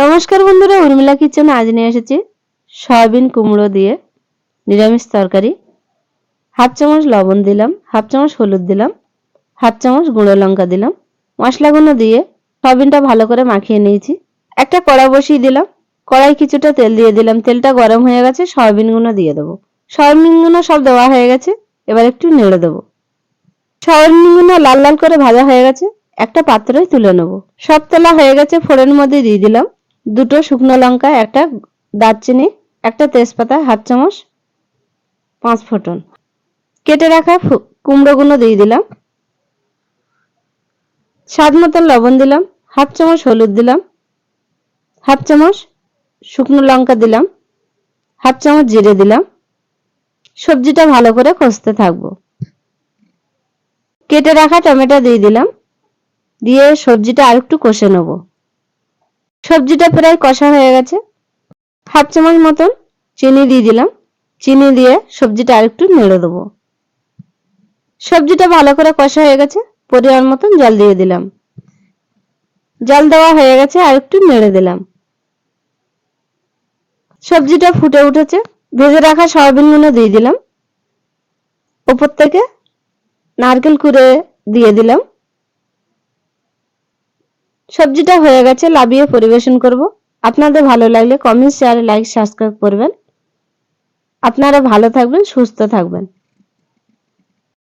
নমস্কার বন্ধুরা, উর্মিলা কিচেন আজ নিয়ে এসেছি সয়াবিন কুমড়ো দিয়ে নিরামিষ তরকারি। হাফ চামচ লবণ দিলাম, হাফ চামচ হলুদ দিলাম, হাফ চামচ গুঁড়ো লঙ্কা দিলাম। মশলাগুলো দিয়ে সয়াবিনটা ভালো করে মাখিয়ে নিয়েছি। একটা কড়া বসিয়ে দিলাম, কড়াই কিছুটা তেল দিয়ে দিলাম। তেলটা গরম হয়ে গেছে, সয়াবিনগুলো দিয়ে দেবো। সয়াবিনগুলো সব দেওয়া হয়ে গেছে, এবার একটু নেড়ে দেবো। সয়াবিনগুলো লাল লাল করে ভাজা হয়ে গেছে, একটা পাত্রে তুলে নেব। সব তোলা হয়ে গেছে ফোড়ের মধ্যে দিয়ে দিলাম। দুটো শুকনো লঙ্কা, একটা দারচিনি, একটা তেজপাতা, হাফ চামচ, পাঁচ ফোটন। কেটে রাখা কুমড়োগুলো দিয়ে দিলাম। স্বাদ মতন লবণ দিলাম, হাফ চামচ হলুদ দিলাম, হাফ চামচ শুকনো লঙ্কা দিলাম, হাফ চামচ জিরে দিলাম। সবজিটা ভালো করে কষতে থাকব। কেটে রাখা টমেটো দিয়ে দিলাম, দিয়ে সবজিটা আরেকটু কষে নেব। সবজিটা প্রায় কষা হয়ে গেছে। হাফ চামচ মতন চিনি দিয়ে দিলাম। চিনি দিয়ে সবজিটা আরেকটু নেড়ে দেবো। সবজিটা ভালো করে কষা হয়ে গেছে। পরিমাণ মতন জল দিয়ে দিলাম। জল দেওয়া হয়ে গেছে আর একটু নেড়ে দিলাম। সবজিটা ফুটে উঠেছে। ভেজে রাখা সয়াবিনগুলো দিয়ে দিলাম। ওপর থেকে নারকেল কুড়ে দিয়ে দিলাম। সবজিটা হয়ে গেছে, লাভিয়ে পরিবেশন করব। আপনাদের ভালো লাগলে কমেন্ট শেয়ার লাইক সাবস্ক্রাইব করবেন। আপনারা ভালো থাকবেন, সুস্থ থাকবেন।